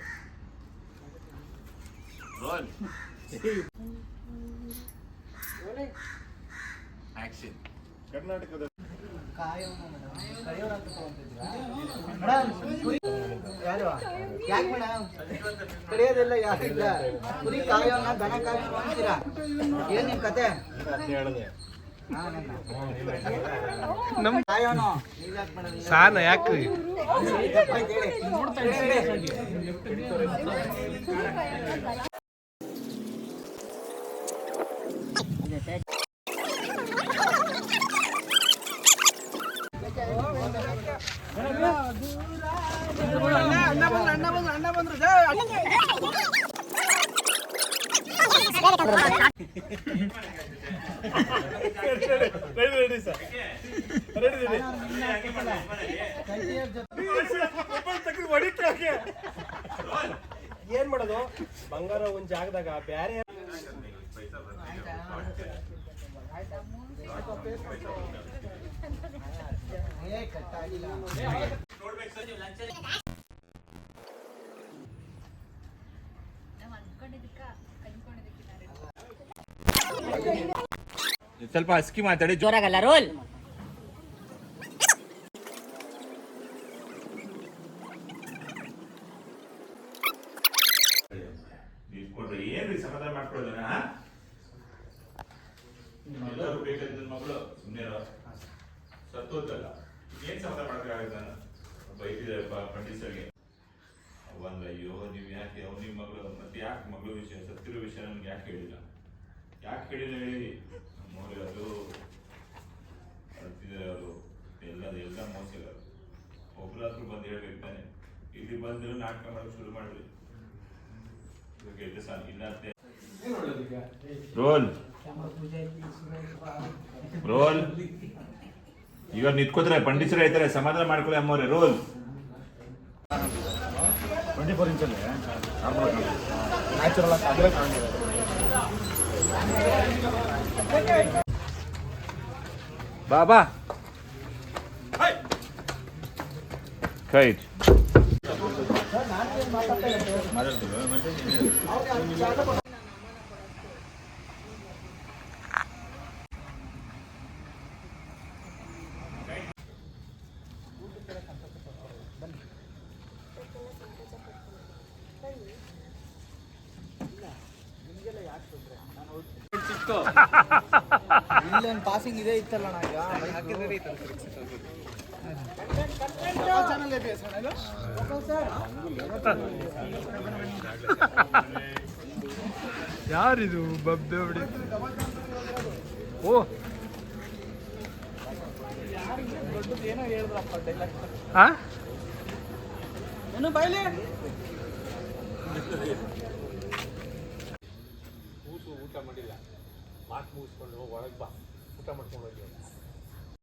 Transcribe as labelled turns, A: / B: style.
A: ಮೇಲೆ roll action
B: ಕರ್ನಾಟಕದ
C: ಯಾರು ಯಾಕೆ ಮೇಡಮ್ ಕಡಿಯೋದೆಲ್ಲ ಯಾರಿಲ್ಲ? ಕುರಿ ಕಾಯೋನ ದನ ಕಾಯೋನ ಅಂತೀರಾ ಏನ್ ನಿಮ್ ಕತೆ? ನಮ್ ಕಾಯೋನು ನೀವ್ಯಾಕ್ ಮೇಡಮ್ ಹಿಂಗೆ?
D: ಸಾನ ಯಾಕ್ರಿ
C: ದಪ್ಪ ಐತೆ ಹೇಳಿ. ಹೇಳಿ, ಹೇಳಿ.
B: ರೆಡಿ ಏನ್ ಮಾಡೋದು? ಬಂಗಾರ ಒಂದ್ ಜಾಗದಾಗ ಬ್ಯಾರೆ
A: ಸ್ವಲ್ಪ ಹಸ್ಕಿ ಮಾತಾಡಿ.
E: ಜೋರಾಗಲ್ಲ ರೋಲ್.
A: ಸಮಾಧಾನ ಮಾಡ್ಕೊಳ್ಳೋದನ್ನ ಎಲ್ಲರೂ ಬೇಕಾದ ಮಗಳು ಸುಮ್ಮನೆ ಸತ್ತೋದಲ್ಲ ಏನ್ ಸಮಾಧಾನ ಮಾಡ್ಬೇಕಾಗುತ್ತೆ ನಾನು ಬೈತಿದ್ದಾರೆ ಪಂಡಿತರಿಗೆ ಒಂದ್ ಅಯ್ಯೋ, ನೀವು ಯಾಕೆ? ಅವ್ ನಿಮ್ಮ ಮಗಳು, ಮತ್ತೆ ಯಾಕೆ ಮಗಳು ವಿಷಯ? ಸತ್ತಿರೋ ವಿಷಯ ನನ್ಗೆ ಯಾಕೆ ಹೇಳಿಲ್ಲ? ಯಾಕೆ ಹೇಳಿಲ್ಲ ಹೇಳಿ? ನೋಡಿ ಅದು ಅವರು ಎಲ್ಲ ಎಲ್ಲ ಮೋಸಿಲ್ಲ ಒಬ್ರಾದ್ರೂ ಬಂದು ಹೇಳ್ಬೇಕು ತಾನೆ. ಇಲ್ಲಿ ಬಂದ್ರು ನಾಟಕ ಮಾಡಕ್ ಶುರು ಮಾಡ್ರಿ ರೋಲ್ ರೋಲ್ ಇವಾಗ ನಿಂತ್ಕೋತಾರೆ ಪಂಡಿತರು ಹೇಳ್ತಾರೆ ಸಮಾಧಾನ ಮಾಡ್ಕೊಳ್ಳಿ ಅಮ್ಮವ್ರೆ ರೋಲ್
B: ಟ್ವೆಂಟಿ ಫೋರ್ ಇಂಚಲ್ಲಿ ನ್ಯಾಚುರಲ್ ಆಗಿ.
A: ಬಾಬಾ. ಕೈಟ್ ಯಾಕೆ ತೊಂದರೆ ನಾನು
C: ಇಲ್ಲೊಂದು ಪಾಸಿಂಗ್ ಇದೆ ಇತ್ತಲ್ಲ
D: ಯಾರಿದು ಬಬ್ಬೆ ಬಿಡಿ ಓ. ಹಾ
C: ಏನು ಬೈಲಿ
B: ಊಟ ಮಾಡಿಲ್ಲ ಮಾತು ಮುಗಿಸ್ಕೊಂಡು ಹೋಗಿ ಒಳಗೆ ಬಾ. ಊಟ ಮಾಡ್ಕೊಂಡು ಹೋಗಿ.